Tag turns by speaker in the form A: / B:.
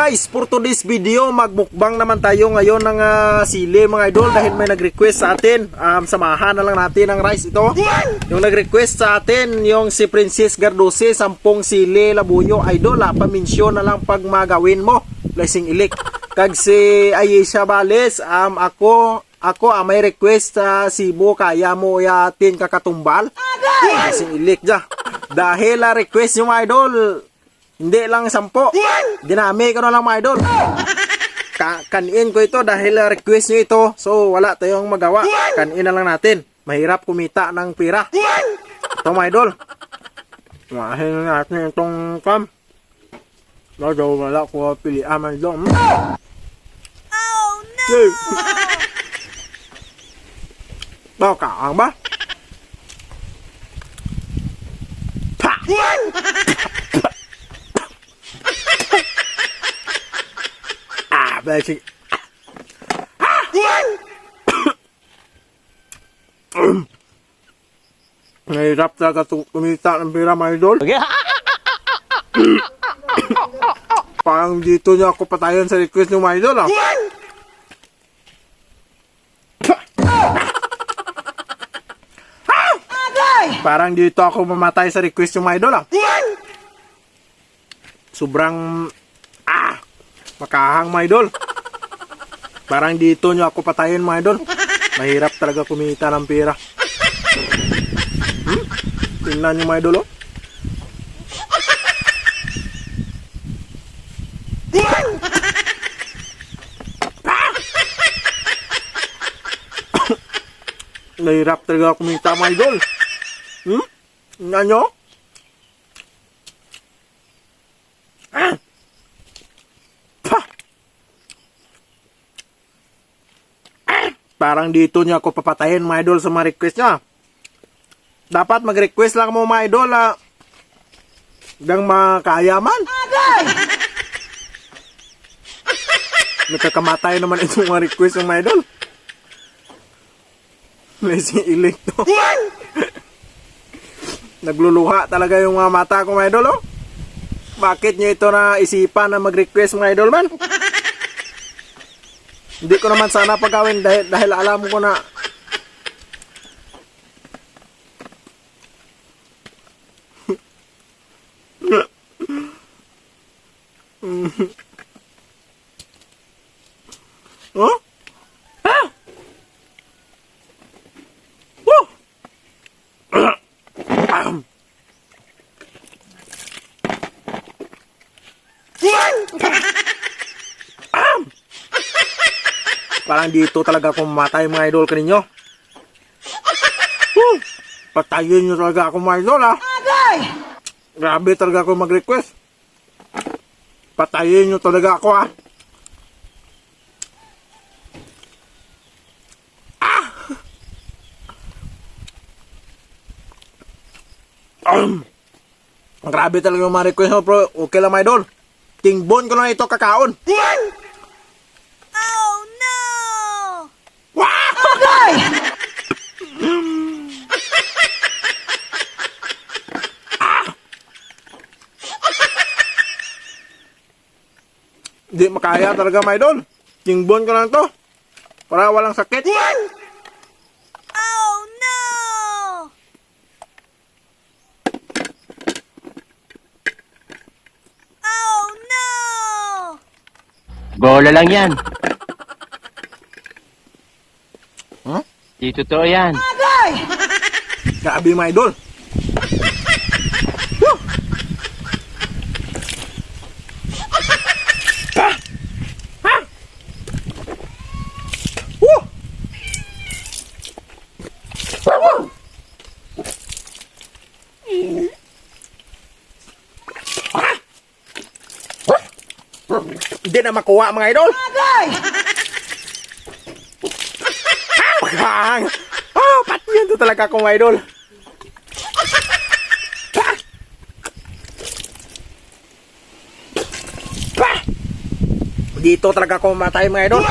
A: guys, for today's video, magmukbang naman tayo ngayon ng ah, sili mga idol dahil may nag-request sa atin. Um, samahan na lang natin ang rice ito. Yung nag-request sa atin, yung si Princess Garduce, sampung sili, labuyo, idol, ah, paminsyon na lang pag magawin mo. Blessing ilik. Kag si Ayesha Bales, um, ako, ako ah, may request sa Cebu, kaya mo yatin kakatumbal. Blessing ilik ja. Dahil ah, request yung idol, hindi lang sampo. Dinami ko na lang mga idol. Ka kanin ko ito dahil request nyo ito. So wala tayong magawa. Kanin na lang natin. Mahirap kumita ng pira. Ito mga idol. Mahin natin itong cam. Daw wala ko pili aman idol. Hmm.
B: Oh no!
A: Yay. Bao kaang ba? Pa! Ah, basic. Nahirap talaga kumita ng pira mga idol. Parang dito niya ako patayan sa request ng mga idol ah. Parang dito ako mamatay sa request ng mga idol ah. Sobrang makahang mga idol. Parang dito nyo ako patayin mga idol. Mahirap talaga kumita ng pera. Hmm? Tingnan nyo mga idol oh. Mahirap talaga kumita mga idol. Hmm? Tingnan nyo. Ah! Pa! Ah! Parang dito niya ako papatayin mga idol sa mga request niya. Dapat mag-request lang mo mga idol ah. Dang makayaman. Nakakamatay naman itong mga request ng mga idol. Blessing ilik to. Nagluluha talaga yung mga mata ko mga idol oh. Bakit nyo ito na isipan na mag-request mga idol man? Hindi ko naman sana pagawin dahil, dahil alam ko na Oh? Ah! Woo! Ahem. Parang dito talaga ako mamatay mga idol kaninyo. Woo! Patayin nyo talaga ako mga idol ha. Grabe talaga ako mag-request. Patayin nyo talaga ako ha. Um, grabe talaga yung mga request mo, bro. Okay lang, my idol. Tingbon ko lang ito kakaon.
B: Oh no!
A: Wow! Di makaya talaga, my idol. Tingbon ko lang to. Para walang sakit.
B: Oh no! Oh no!
C: Bola lang yan.
A: Huh?
C: Di totoo yan.
A: Grabe, my idol. Woo! Ah! Ah! Woo! Woo! Ah! Hindi na makuha mga idol. Hang! Oh, patiyan to talaga akong idol. Pa! Pa! Dito talaga ako matay mga idol.